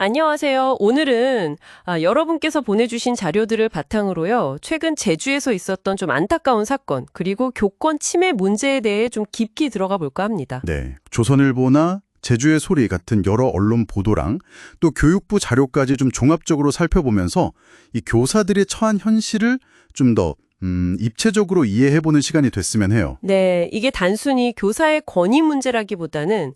안녕하세요. 오늘은 아, 여러분께서 보내주신 자료들을 바탕으로요. 최근 제주에서 있었던 좀 안타까운 사건, 그리고 교권 침해 문제에 대해 좀 깊이 들어가 볼까 합니다. 네, 조선일보나 제주의 소리 같은 여러 언론 보도랑 또 교육부 자료까지 좀 종합적으로 살펴보면서 이 교사들이 처한 현실을 좀더 음, 입체적으로 이해해보는 시간이 됐으면 해요. 네, 이게 단순히 교사의 권위 문제라기보다는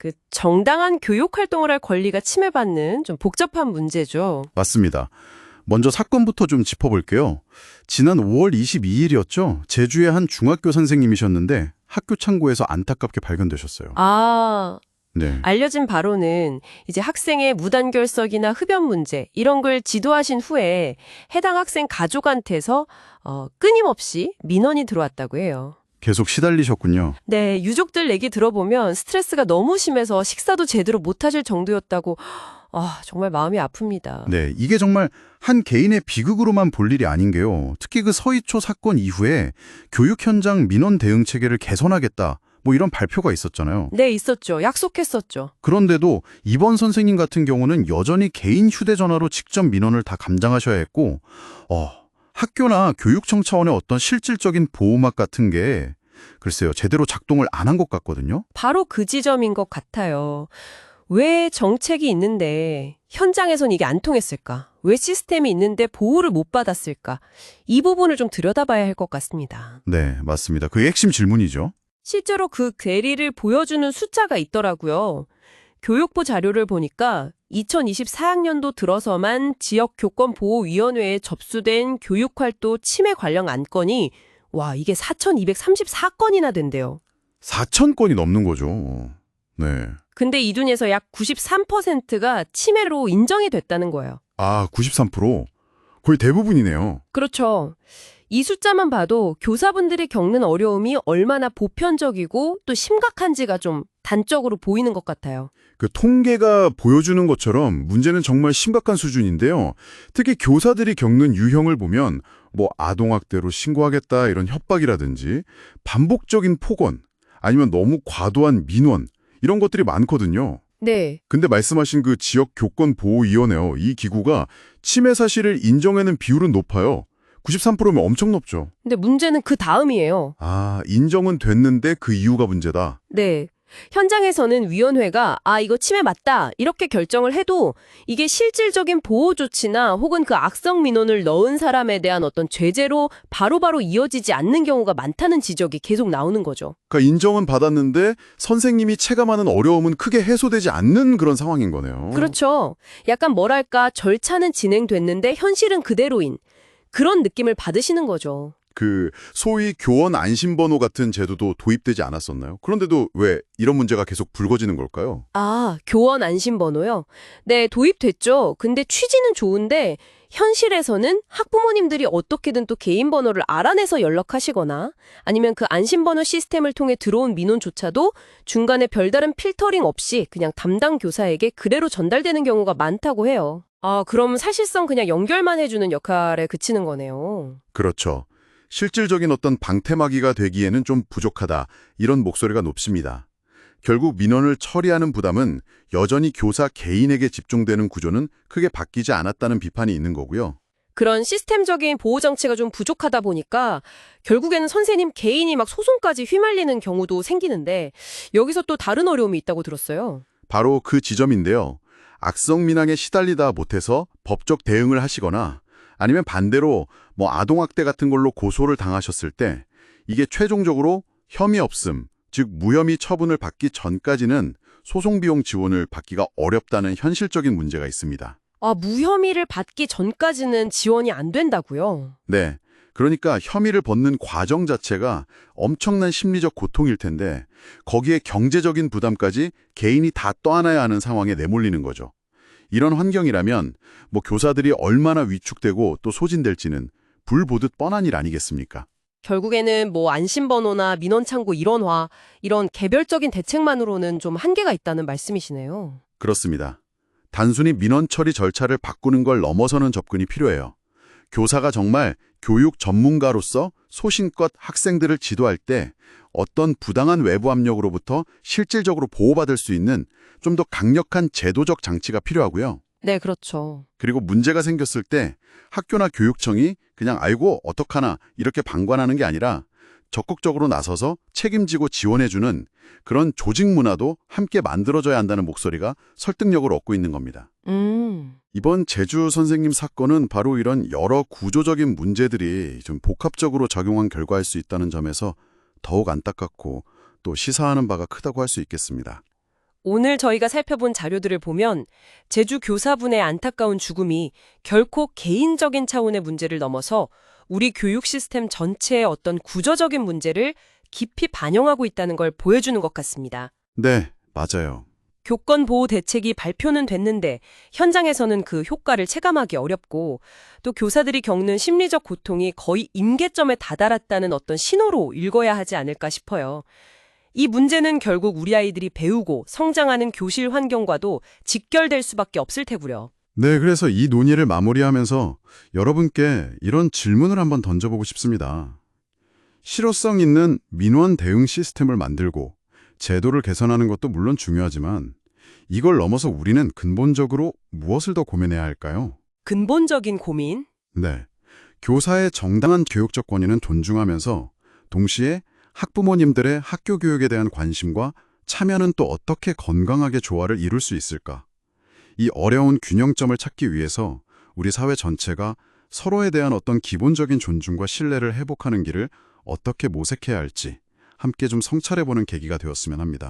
그 정당한 교육 활동을 할 권리가 침해받는 좀 복잡한 문제죠. 맞습니다. 먼저 사건부터 좀 짚어볼게요. 지난 5월 22일이었죠. 제주의 한 중학교 선생님이셨는데 학교 창고에서 안타깝게 발견되셨어요. 아, 네. 알려진 바로는 이제 학생의 무단결석이나 흡연 문제 이런 걸 지도하신 후에 해당 학생 가족한테서 어, 끊임없이 민원이 들어왔다고 해요. 계속 시달리셨군요. 네, 유족들 얘기 들어보면 스트레스가 너무 심해서 식사도 제대로 못하실 정도였다고 아, 정말 마음이 아픕니다. 네, 이게 정말 한 개인의 비극으로만 볼 일이 아닌 게요. 특히 그 서희초 사건 이후에 교육 현장 민원 대응 체계를 개선하겠다. 뭐 이런 발표가 있었잖아요. 네, 있었죠. 약속했었죠. 그런데도 이번 선생님 같은 경우는 여전히 개인 휴대전화로 직접 민원을 다 감당하셔야 했고, 어, 학교나 교육청 차원의 어떤 실질적인 보호막 같은 게 글쎄요, 제대로 작동을 안 한 것 같거든요. 바로 그 지점인 것 같아요. 왜 정책이 있는데 현장에선 이게 안 통했을까? 왜 시스템이 있는데 보호를 못 받았을까? 이 부분을 좀 들여다봐야 할 것 같습니다. 네, 맞습니다. 그게 핵심 질문이죠. 실제로 그 괴리를 보여주는 숫자가 있더라고요. 교육부 자료를 보니까 2024학년도 들어서만 지역교권보호위원회에 접수된 교육활동 침해 관련 안건이 와 이게 4,234건이나 된대요. 4천 건이 넘는 거죠. 네. 근데 이 중에서 약 93%가 침해로 인정이 됐다는 거예요. 아, 93%? 거의 대부분이네요. 그렇죠. 이 숫자만 봐도 교사분들이 겪는 어려움이 얼마나 보편적이고 또 심각한지가 좀 단적으로 보이는 것 같아요. 그 통계가 보여주는 것처럼 문제는 정말 심각한 수준인데요. 특히 교사들이 겪는 유형을 보면 뭐 아동학대로 신고하겠다 이런 협박이라든지 반복적인 폭언 아니면 너무 과도한 민원 이런 것들이 많거든요. 네. 근데 말씀하신 그 지역 교권 보호위원회요. 이 기구가 침해 사실을 인정하는 비율은 높아요. 93%면 엄청 높죠. 근데 문제는 그 다음이에요. 아, 인정은 됐는데 그 이유가 문제다. 네. 현장에서는 위원회가 아 이거 침해 맞다 이렇게 결정을 해도 이게 실질적인 보호 조치나 혹은 그 악성 민원을 넣은 사람에 대한 어떤 죄제로 바로바로 이어지지 않는 경우가 많다는 지적이 계속 나오는 거죠. 그러니까 인정은 받았는데 선생님이 체감하는 어려움은 크게 해소되지 않는 그런 상황인 거네요. 그렇죠. 약간 뭐랄까 절차는 진행됐는데 현실은 그대로인 그런 느낌을 받으시는 거죠. 그 소위 교원 안심번호 같은 제도도 도입되지 않았었나요? 그런데도 왜 이런 문제가 계속 불거지는 걸까요? 아, 교원 안심번호요? 네, 도입됐죠. 근데 취지는 좋은데 현실에서는 학부모님들이 어떻게든 또 개인 번호를 알아내서 연락하시거나 아니면 그 안심번호 시스템을 통해 들어온 민원조차도 중간에 별다른 필터링 없이 그냥 담당 교사에게 그대로 전달되는 경우가 많다고 해요. 아, 그럼 사실상 그냥 연결만 해주는 역할에 그치는 거네요. 그렇죠. 실질적인 어떤 방태막이가 되기에는 좀 부족하다. 이런 목소리가 높습니다. 결국 민원을 처리하는 부담은 여전히 교사 개인에게 집중되는 구조는 크게 바뀌지 않았다는 비판이 있는 거고요. 그런 시스템적인 보호 장치가 좀 부족하다 보니까 결국에는 선생님 개인이 막 소송까지 휘말리는 경우도 생기는데 여기서 또 다른 어려움이 있다고 들었어요. 바로 그 지점인데요. 악성 민항에 시달리다 못해서 법적 대응을 하시거나 아니면 반대로 뭐 아동학대 같은 걸로 고소를 당하셨을 때 이게 최종적으로 혐의 없음, 즉 무혐의 처분을 받기 전까지는 소송 비용 지원을 받기가 어렵다는 현실적인 문제가 있습니다. 아, 무혐의를 받기 전까지는 지원이 안 된다고요? 네. 그러니까 혐의를 벗는 과정 자체가 엄청난 심리적 고통일 텐데 거기에 경제적인 부담까지 개인이 다 떠안아야 하는 상황에 내몰리는 거죠. 이런 환경이라면 뭐 교사들이 얼마나 위축되고 또 소진될지는 불 보듯 뻔한 일 아니겠습니까? 결국에는 뭐 안심번호나 민원창고 일원화 이런 개별적인 대책만으로는 좀 한계가 있다는 말씀이시네요. 그렇습니다. 단순히 민원 처리 절차를 바꾸는 걸 넘어서는 접근이 필요해요. 교사가 정말 교육 전문가로서 소신껏 학생들을 지도할 때 어떤 부당한 외부 압력으로부터 실질적으로 보호받을 수 있는 좀 더 강력한 제도적 장치가 필요하고요. 네, 그렇죠. 그리고 문제가 생겼을 때 학교나 교육청이 그냥 알고 어떡하나 이렇게 방관하는 게 아니라 적극적으로 나서서 책임지고 지원해주는 그런 조직 문화도 함께 만들어져야 한다는 목소리가 설득력을 얻고 있는 겁니다. 음. 이번 제주 선생님 사건은 바로 이런 여러 구조적인 문제들이 좀 복합적으로 작용한 결과일 수 있다는 점에서 더욱 안타깝고 또 시사하는 바가 크다고 할 수 있겠습니다. 오늘 저희가 살펴본 자료들을 보면 제주 교사분의 안타까운 죽음이 결코 개인적인 차원의 문제를 넘어서 우리 교육 시스템 전체의 어떤 구조적인 문제를 깊이 반영하고 있다는 걸 보여주는 것 같습니다. 네, 맞아요. 교권 보호 대책이 발표는 됐는데 현장에서는 그 효과를 체감하기 어렵고 또 교사들이 겪는 심리적 고통이 거의 임계점에 다다랐다는 어떤 신호로 읽어야 하지 않을까 싶어요. 이 문제는 결국 우리 아이들이 배우고 성장하는 교실 환경과도 직결될 수밖에 없을 테고요. 네, 그래서 이 논의를 마무리하면서 여러분께 이런 질문을 한번 던져보고 싶습니다. 실효성 있는 민원 대응 시스템을 만들고 제도를 개선하는 것도 물론 중요하지만 이걸 넘어서 우리는 근본적으로 무엇을 더 고민해야 할까요? 근본적인 고민? 네. 교사의 정당한 교육적 권위는 존중하면서 동시에 학부모님들의 학교 교육에 대한 관심과 참여는 또 어떻게 건강하게 조화를 이룰 수 있을까? 이 어려운 균형점을 찾기 위해서 우리 사회 전체가 서로에 대한 어떤 기본적인 존중과 신뢰를 회복하는 길을 어떻게 모색해야 할지 함께 좀 성찰해보는 계기가 되었으면 합니다.